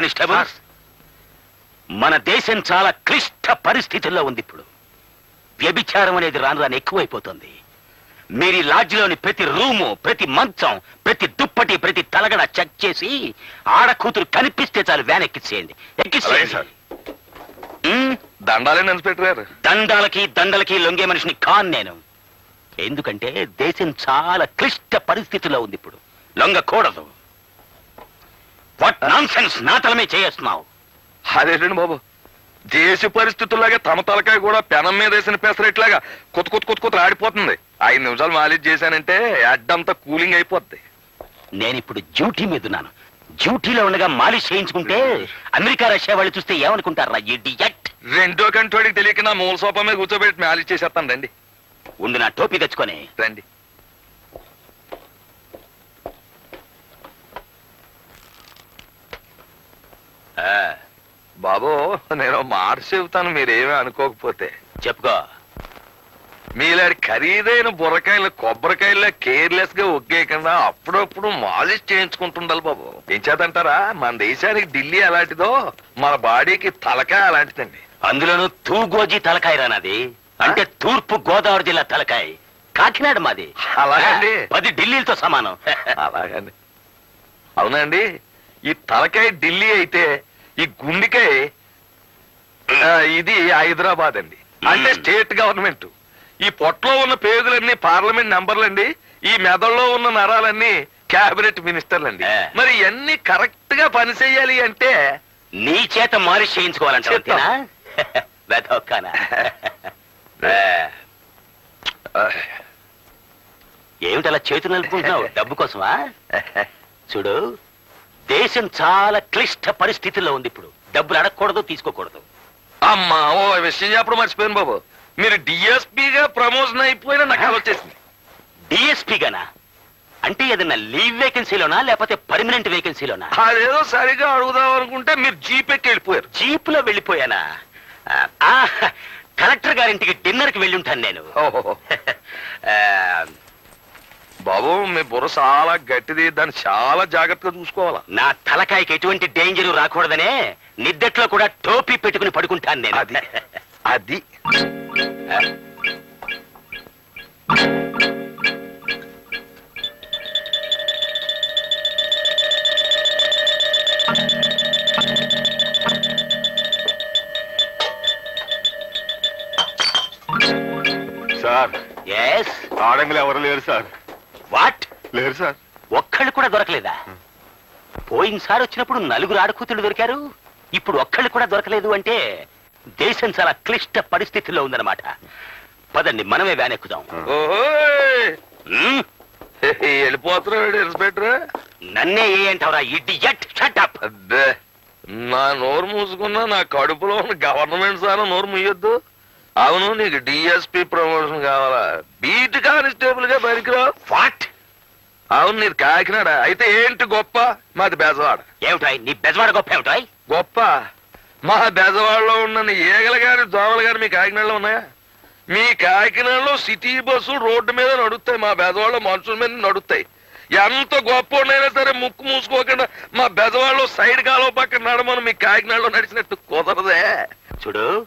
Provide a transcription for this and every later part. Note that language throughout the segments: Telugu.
కానిస్టేబుల్ మన దేశం చాలా క్లిష్ట పరిస్థితుల్లో ఉంది ఇప్పుడు. వ్యభిచారం అనేది రాను రాను ఎక్కువైపోతుంది. మీరు లాడ్జిలోని ప్రతి రూము ప్రతి మంచం ప్రతి దుప్పటి ప్రతి తలగడ చెక్ చేసి ఆడ కూతురు కనిపిస్తే చాలు వ్యాన్ ఇన్స్పెక్టర్ గారు. దండాలకి దండలకి లొంగే మనిషిని కాన్ నేను. ఎందుకంటే దేశం చాలా క్లిష్ట పరిస్థితిలో ఉంది ఇప్పుడు. లొంగకూడదు. వాట్ నాన్ సెన్స్ నా తలమే చేస్తున్నావు? అదేంటండి బాబు? దేశ పరిస్థితుల్లాగే తమ తలకాయ కూడా పెనం మీద వేసిన పెసరెట్లాగా కొత్త కొత్త కొత్త కొత్త ఆడిపోతుంది ఐదు నిమిషాలు మాలిష్ చేశానంటే అడ్డంతా కూలింగ్ అయిపోద్ది. నేను ఇప్పుడు డ్యూటీ మీద ఉన్నాను. డ్యూటీలో ఉండగా మాలిష్ చేయించుకుంటే అమెరికా రష్యా వాళ్ళు చూస్తే ఏమనుకుంటారా ఇడియట్ రెండో కంటోడికి తెలియక నా మూల సోఫా మీద కూర్చోబెట్టి మాలిష్ చేసేస్తాను. రండి. ఉండు నా టోపీ తెచ్చుకొని. రండి. బాబు నేను మాట చెబుతాను మీరేమీ అనుకోకపోతే. చెప్పుకో. మీలాంటి ఖరీదైన బుర్రకాయలు కొబ్బరికాయలు కేర్లెస్గా ఒగ్గేయకుండా అప్పుడప్పుడు మాలిష్ చేయించుకుంటుండాలి బాబు. ఏం చేతంటారా మన దేశానికి ఢిల్లీ అలాంటిదో మన బాడీకి తలకాయ అలాంటిదండి. అందులోనూ తూగోజీ తలకాయ రానది అంటే తూర్పు గోదావరి జిల్లా తలకాయ. కాకినాడ మాది. అలాగండి. పది ఢిల్లీలతో సమానం. అలాగండి. అవునండి ఈ తలకాయ ఢిల్లీ అయితే ఈ గుండెకాయ ఆ, ఇది హైదరాబాద్ అండి. అంటే. State government. ఈ పొట్టలో ఉన్న పేగులన్నీ పార్లమెంట్ నంబర్లండి ఈ మెదడులో ఉన్న నరాలన్నీ క్యాబినెట్ మినిస్టర్లండి. మరి ఇవన్నీ కరెక్ట్గా పని చేయాలి అంటే నీ చేత మాలిష్ చేయించుకోవాలంటే ఏమిటి అలా చేతులు నలుపుకుంటున్నావు? డబ్బు కోసమా? చూడు దేశం చాలా క్లిష్ట పరిస్థితుల్లో ఉంది ఇప్పుడు. డబ్బులు అడగకూడదు తీసుకోకూడదు. అమ్మా ఓ విషయం చెప్పడం మర్చిపోయాను బాబు. మీరు డిఎస్పీగా ప్రమోషన్ అయిపోయినా నాకు వచ్చేసింది డిఎస్పీ గానా? అంటే ఏదన్నా లీవ్ వేకెన్సీలోనా లేకపోతే పర్మనెంట్ వేకెన్సీలోనా? అదేదో సరిగా అడుగుదాం అనుకుంటే మీరు జీపెక్కి వెళ్ళిపోయారు. జీప్లో వెళ్ళిపోయానా? ఆ, కలెక్టర్ గారింటికి డిన్నర్కి వెళ్ళి ఉంటాను నేను. ఓహో. ఆ, బాబు మీ బుర్ర చాలా గట్టిది. దాన్ని చాలా జాగ్రత్తగా చూసుకోవాలా? నా తలకాయకి ఎటువంటి డేంజర్ రాకూడదనే నిద్దట్లో కూడా టోపీ పెట్టుకుని పడుకుంటాను నేను. అది అది. సార్ ఎస్ ఆడంగులు ఎవరు లేరు సార్. లేరు సార్. ఒక్కళ్ళు కూడా దొరకలేదా? పోయినసారి వచ్చినప్పుడు నలుగురు ఆడకూతులు దొరికారు ఇప్పుడు ఒక్కళ్ళు కూడా దొరకలేదు అంటే దేశం చాలా క్లిష్ట పరిస్థితుల్లో ఉందన్నమాట. పదండి మనమే వ్యాన్ ఎక్కుదాం? వెళ్ళిపోతున్నాడు ఇన్స్పెక్టర్? నన్నే ఏ అంటావురా ఇడియట్ షటప్ అబ్బే నా నోరు మూసుకున్నా నా కడుపులో ఉన్న గవర్నమెంట్ సార్ నోరు ముయ్యొద్దు అవును నీకు డిఎస్పీ ప్రమోషన్ కావాలా? బీట్ కానిస్టేబుల్గా పనికిరావు. వాట్? అవును నీది కాకినాడ. అయితే ఏంటి గొప్ప? మాది బెజవాడ. ఏమిటాయ్ నీ బెజవాడ గొప్ప ఏమిటాయ్? గొప్ప? మా బెజవాడలో ఉన్న ఈగలు గాని దోమలు గాని మీ కాకినాడలో ఉన్నాయా? మీ కాకినాడలో సిటీ బస్సులు రోడ్డు మీద నడుస్తాయి. మా బెజవాడలో మనుషుల మీద నడుస్తాయి. ఎంత గొప్ప ఉన్నాయినా సరే ముక్కు మూసుకోకుండా మా బెజవాడలో సైడ్ కాలువ పక్కన నడమని మీ కాకినాడలో నడిచినట్టు కుదరదే. చూడు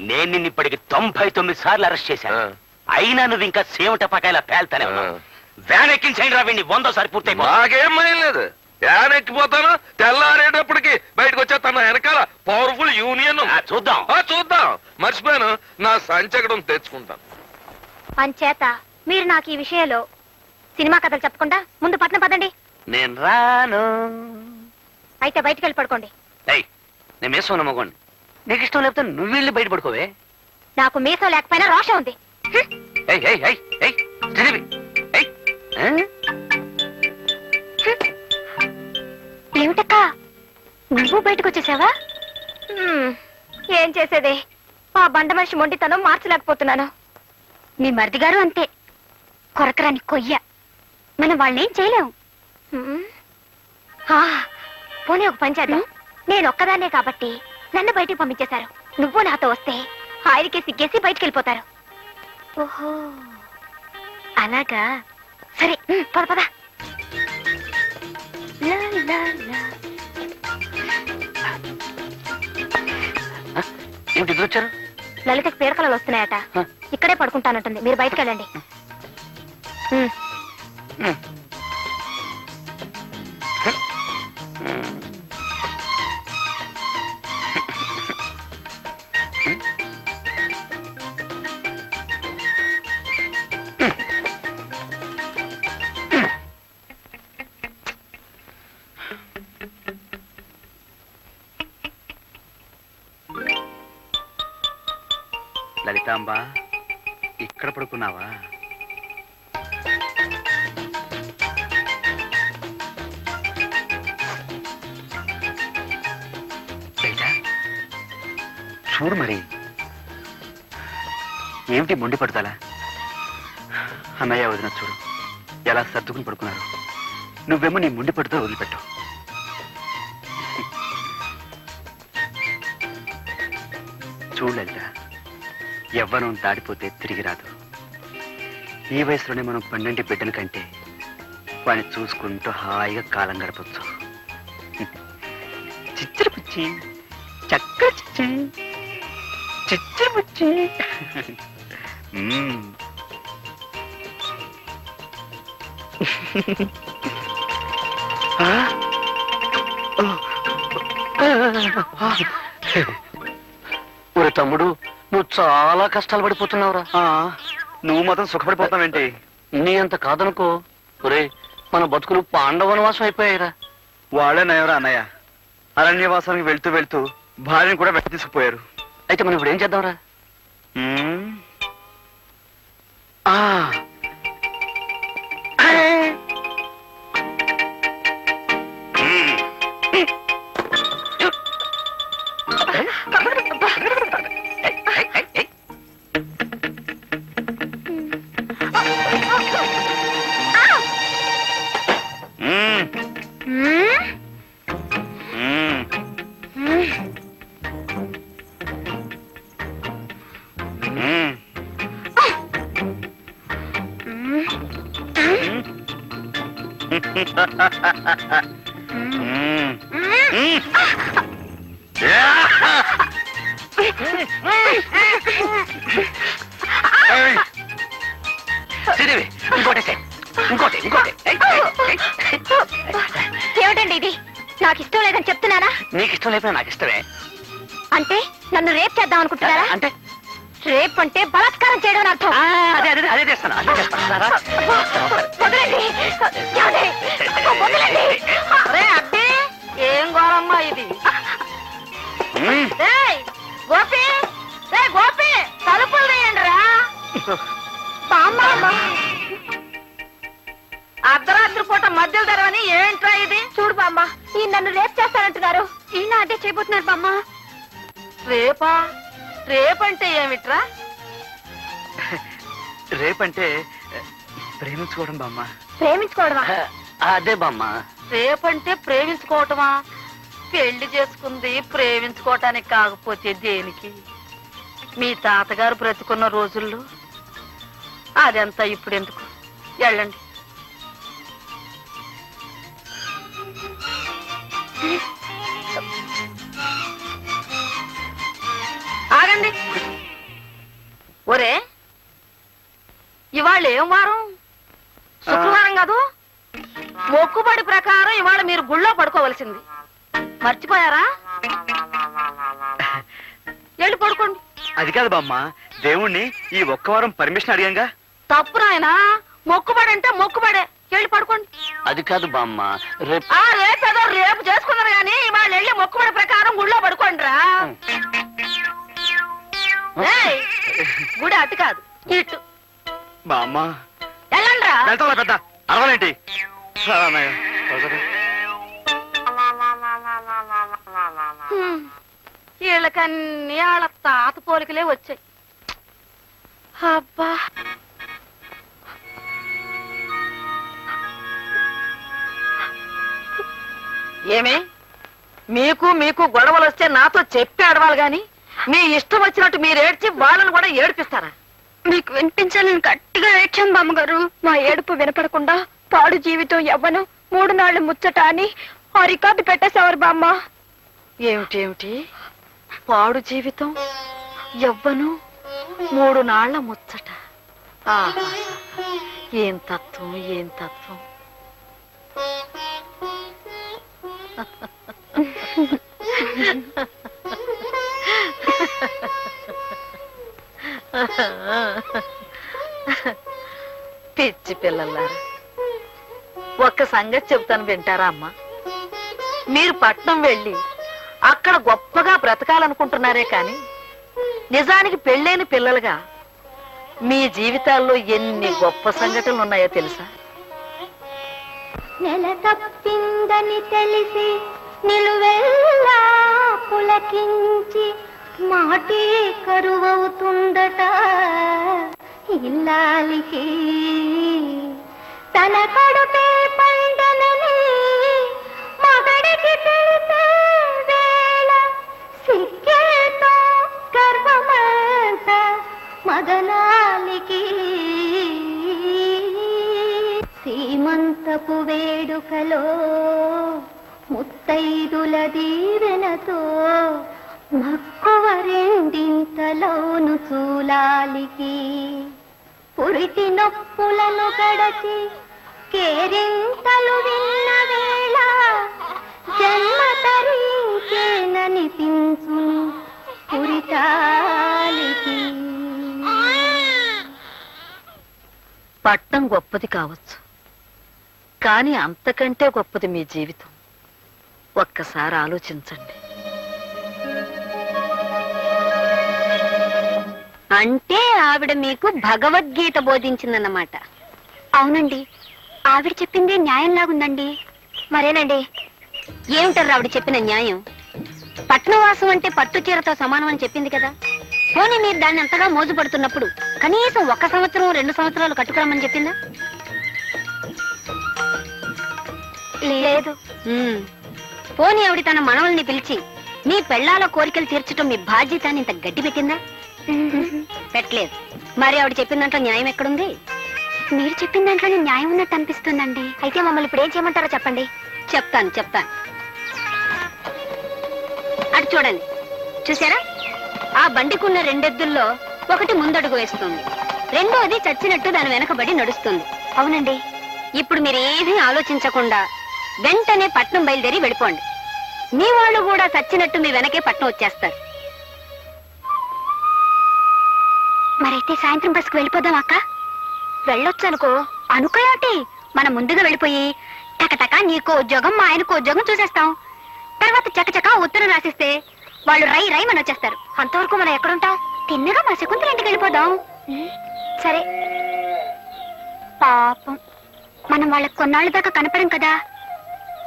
నేను నిన్ను ఇప్పటికి తొంభై తొమ్మిది సార్లు అరెస్ట్ చేశాను. అయినా నువ్వు ఇంకా సేవట పకాయలా పేల్తానే ఉన్నావు. వ్యాన్ ఎక్కించండి రా వీడిని వందో సారి పూర్తయిపో నాకేం భయం లేదు. యాన్ ఎక్కిపోతాను తెల్లారేటప్పటికి బయటకు వచ్చేస్తాను. వెనకాల పవర్ఫుల్ యూనియన్. ఆ, చూద్దాం. ఆ, చూద్దాం. మర్చిపోయాను. నా సంచకడం తెచ్చుకుంటాను. అంచేత మీరు నాకు ఈ విషయంలో సినిమా కథలు చెప్పకుండా ముందు పట్నం పదండి. నేను రాను. అయితే బయటికి వెళ్ళి పడుకోండి. ఏయ్ నేను మేసం నమ్మకోండి నీకు ఇష్టం లేకపోతే నువ్వు వెళ్ళి బయట పడుకోవే. నాకు మీసం లేకపోయినా రోషం ఉంది. ఏయ్ ఏయ్ ఏయ్ ఏయ్ శ్రీదేవి? ఏమిటక్క? నువ్వు బయటకు వచ్చేసావా. ఏం చేసేది? ఆ బండ మనిషి మొండితనం మార్చలేకపోతున్నాను. మీ మరిది గారు అంతే. కొరకరాని కొయ్య. మనం వాళ్ళనేం చేయలేము హ్మ్. ఆ, పోనీ ఒక పని చేద్దాం. నేను ఒక్కదాన్నే కాబట్టి నన్ను బయటికి పంపించేశారు. నువ్వు నాతో వస్తే ఆయనకే సిగ్గేసి బయటికి వెళ్ళిపోతారు ఓహో. అలాగా? సరే పద పద. ఏమిటి ఇద్దరు వచ్చారు? లలితకి పీడకలలు వస్తున్నాయట. ఇక్కడే పడుకుంటానంటుంది. మీరు బయటకు వెళ్ళండి. లలితాంబ ఇక్కడ పడుకున్నావా? చూడు మరి. ఏమిటి మొండి పడతాలా అన్నయ్య వదిన చూడు ఎలా సర్దుకుని పడుకున్నారు. నువ్వేమో నీ మొండి పడుతూ వదిలిపెట్టావు చూడు యవ్వనం దాడిపోతే తిరిగి రాదు. ఈ వయసులోనే మనం పన్నెండు బిడ్డల కంటే వాడిని చూసుకుంటూ హాయిగా కాలం గడపచ్చు. చిచ్చరు పుచ్చి చక్క చిచ్చి చిచ్చరు పుచ్చి ఒరే తమ్ముడు నువ్వు చాలా కష్టాలు పడిపోతున్నావురా నువ్వు మాత్రం సుఖపడిపోతావేంటి నీ అంత కాదనుకో. ఒరే మన బతుకులు పాండవనవాసం అయిపోయాయిరా. వాళ్ళే నయవరా అన్నయ్య. అరణ్యవాసానికి వెళ్తూ వెళ్తూ భార్యను కూడా వెంట తీసుకుపోయారు. అయితే మనం ఇప్పుడు ఏం చేద్దాంరా. ఆ. శ్రీదేవి ఇంకోటి. ఇంకోటి ఇంకోటి. ఏమిటండి ఇది? నాకు ఇష్టం లేదని చెప్తున్నానా? నీకు ఇష్టం లేకపోయినా నాకు ఇష్టమే. అంటే నన్ను రేప్ చేద్దాం అనుకుంటున్నారా? అంటే? రేప్ అంటే బలాత్కారం చేయడం అర్థం. అదే అదే అదే చేస్తాను. అదే చేస్తాను. అర్ధరాత్రి పూట మధ్యలో తెరవని ఏంట్రా ఇది? చూడు బామ్మ ఈ నన్ను రేప్ చేస్తానంటున్నారు ఈయన అదే చేయబోతున్నారు బామ్మ. రేపా? రేపంటే ఏమిట్రా? రేపంటే ప్రేమించుకోవడం బామ్మ. ప్రేమించుకోవడమా? అదే బామ్మ. రేపంటే ప్రేమించుకోవటమా? పెళ్ళి చేసుకుంది ప్రేమించుకోవటానికి కాకపోతే దేనికి? మీ తాతగారు బ్రతుకున్న రోజుల్లో అదంతా ఇప్పుడు ఎందుకు వెళ్ళండి. ఆగండి. ఒరే ఇవాళ ఏం వారం? శుక్రవారం కాదు? మొక్కుబడి ప్రకారం ఇవాళ మీరు గుళ్ళో పడుకోవలసింది. మర్చిపోయారా? వెళ్ళి పడుకోండి. అది కాదు బామ్మ దేవుణ్ణి ఈ ఒక్క వారం పర్మిషన్ అడిగాంగా? తప్పు నాయనా? మొక్కుబడి అంటే మొక్కుబడే. వెళ్ళి పడుకోండి. అది కాదు బామ్మ రేపు ఆ రేపు ఏదో రేపు చేసుకున్నారు కానీ ఇవాళ వెళ్ళి మొక్కుబడి ప్రకారం గుళ్ళో పడుకోండి రా గుడి అటు కాదు ఇటు. బామ్మ. వెళ్ళండి రా వెళ్తావా పెద్ద? అరవలేంటి. వీళ్ళకన్నీ వాళ్ళ తాత పోలికలే వచ్చాయి. అబ్బా. ఏమి? మీకు మీకు గొడవలు వస్తే నాతో చెప్పి ఆడవాలి గాని మీ ఇష్టం వచ్చినట్టు మీరు ఏడ్చి వాళ్ళని కూడా ఏడిపిస్తారా? మీకు వినిపించాలని గట్టిగా ఏడ్చాం బామ్మగారు. మా ఏడుపు వినపడకుండా పాడు జీవితం ఎవ్వను మూడు నాళ్ళు ముచ్చట అని ఆ రికార్డు పెట్టేసేవారు బామ్మ. ఏమిటి ఏమిటి? పాడు జీవితం ఎవ్వను మూడు నాళ్ళ ముచ్చట. ఏం తత్వం ఏం తత్వం? పిచ్చి పిల్లలారా ఒక్క సంగతి చెబుతాను వింటారా అమ్మా? మీరు పట్నం వెళ్ళి అక్కడ గొప్పగా బ్రతకాలనుకుంటున్నారే కాని నిజానికి పెళ్ళైన పిల్లలుగా మీ జీవితాల్లో ఎన్ని గొప్ప సంఘటనలు ఉన్నాయో తెలుసా? నెల తప్పిందని తెలిసి నిలువెల్లా పులకించి మాటే కరువవుతుందట. ఇల్లాలికి తన కడుపే పండనని మగడికి తెలిసే వేళ సిక్కేతో గర్వమంత మదనాలికి. హనుమంతపు వేడుకలో ముత్తైదుల దీవెనతో మక్కువ రెండింతలోను చూలాలికి పురిటి నొప్పులను గడచి కేరింతలు విన్న వేళ జన్మ తరించేననిపించును పురిటాలికి. పట్టం గొప్పది కావచ్చు. కానీ అంతకంటే గొప్పది మీ జీవితం. ఒక్కసారి ఆలోచించండి. అంటే ఆవిడ మీకు భగవద్గీత బోధించిందన్నమాట. అవునండి. ఆవిడ చెప్పిందే న్యాయంలాగుందండి. మరేనండి? ఏమిటారు ఆవిడ చెప్పిన న్యాయం? పట్నవాసం అంటే పట్టు చీరతో సమానం అని చెప్పింది కదా. పోనీ మీరు దాన్ని అంతగా మోజుపడుతున్నప్పుడు కనీసం ఒక సంవత్సరం రెండు సంవత్సరాలు కట్టుకురమ్మని చెప్పిందా? లేదు. పోనీ ఆవిడ తన మనవల్ని పిలిచి మీ పెళ్ళాల కోరికలు తీర్చడం మీ బాధ్యత అని ఇంత గట్టి పెట్టిందా? పెట్టలేదు. మరి ఆవిడ చెప్పిన దాంట్లో న్యాయం ఎక్కడుంది? మీరు చెప్పిన దాంట్లో న్యాయం ఉన్నట్టు అనిపిస్తుందండి. అయితే మమ్మల్ని ఇప్పుడు ఏం చేయమంటారో చెప్పండి. చెప్తాను చెప్తాను. అటు చూడండి. చూసారా? ఆ బండికున్న రెండెద్దుల్లో ఒకటి ముందడుగు వేస్తుంది. రెండోది చచ్చినట్టు దాని వెనకబడి నడుస్తుంది. అవునండి. ఇప్పుడు మీరు ఏమీ ఆలోచించకుండా వెంటనే పట్నం బయలుదేరి వెళ్ళిపోండి. మీ వాళ్ళు కూడా చచ్చినట్టు మీ వెనకే పట్నం వచ్చేస్తారు. మరైతే సాయంత్రం బస్కు వెళ్ళిపోదాం అక్క. వెళ్ళొచ్చు అనుకో అనుకోయాటి? మనం ముందుగా వెళ్ళిపోయి టకటక నీకో ఉద్యోగం మా ఆయనకో ఉద్యోగం చూసేస్తాం. తర్వాత చకచక ఉత్తరం రాసిస్తే వాళ్ళు రై రై మన వచ్చేస్తారు. అంతవరకు మనం ఎక్కడుంటాం? తిన్నగా మా శకుంతల ఇంటికి వెళ్ళిపోదాం. సరే. పాపం. మనం వాళ్ళకి కొన్నాళ్ళ దాకా కనపడం కదా.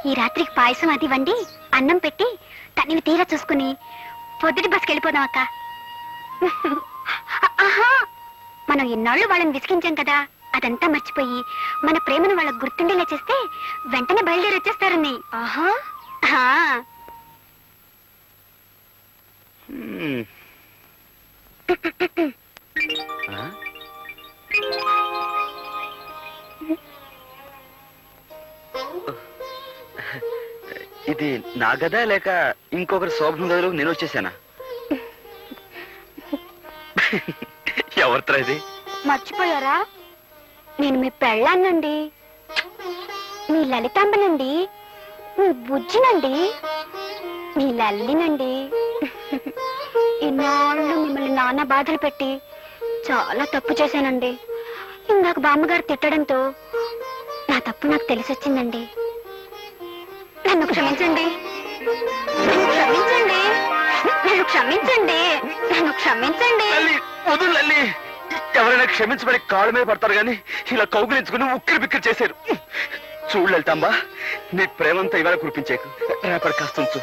ఈ రాత్రికి పాయసం అది వండి అన్నం పెట్టి తనివి తీరా చూసుకుని పొద్దుటి బస్కి వెళ్ళిపోదాం అక్క ఆహా మనం ఇన్నాళ్ళు వాళ్ళని విసిగించాం కదా అదంతా మర్చిపోయి మన ప్రేమను వాళ్ళకు గుర్తుండేలా చేస్తే వెంటనే బయలుదేరి వచ్చేస్తారని ఆహా ఆహా. హ్మ్. ఆ? ఇది నా గదా లేక ఇంకొకరి శోభం గదిలో నేను వచ్చేసానా? ఎవరితో ఇది? మర్చిపోయారా? నేను మీ పెళ్ళానండి మీ లలితాంబనండి. మీ బుజ్జినండి. మీ లల్లినండి. ఇన్నాళ్ళు మిమ్మల్ని నాన్న బాధలు పెట్టి చాలా తప్పు చేశానండి. ఇందాక బామ్మగారు తిట్టడంతో నా తప్పు నాకు తెలిసొచ్చిందండి. నన్ను క్షమించండి. నన్ను క్షమించండి. నన్ను క్షమించండి. నన్ను క్షమించండి లల్లి ఎవరైనా క్షమించబడి కాళ్ళ మీద పడతారు గాని ఇలా కౌగిలించుకుని ఉక్కిరి బిక్కిరి చేశారు. చూడు లలితాంబా నీ ప్రేమంతా ఇవాళ కురిపించేకు. రేపటి కాస్త ఉంచు.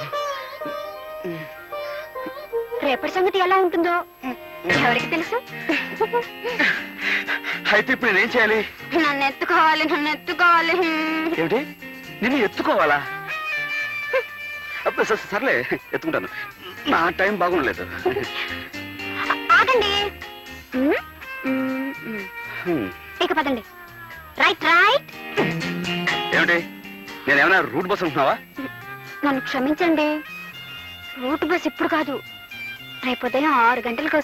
రేపటి సంగతి ఎలా ఉంటుందో ఎవరికి తెలుసు? అయితే ఇప్పుడు నేనేం చేయాలి? నన్ను ఎత్తుకోవాలి నన్ను ఎత్తుకోవాలి. ఏమిటి? నిన్ను ఎత్తుకోవాలా? సర్లే ఎత్తుకుంటాను. నా టైం బాగుండలేదు. ఆగండి. ఇక పదండి. Right right. ఏమిటి? నేనేమైనా రూట్ బస్ ఉంటున్నావా నన్ను క్షమించండి. రూట్ బస్ ఇప్పుడు కాదు. రేపు ఉదయం ఆరు గంటలకు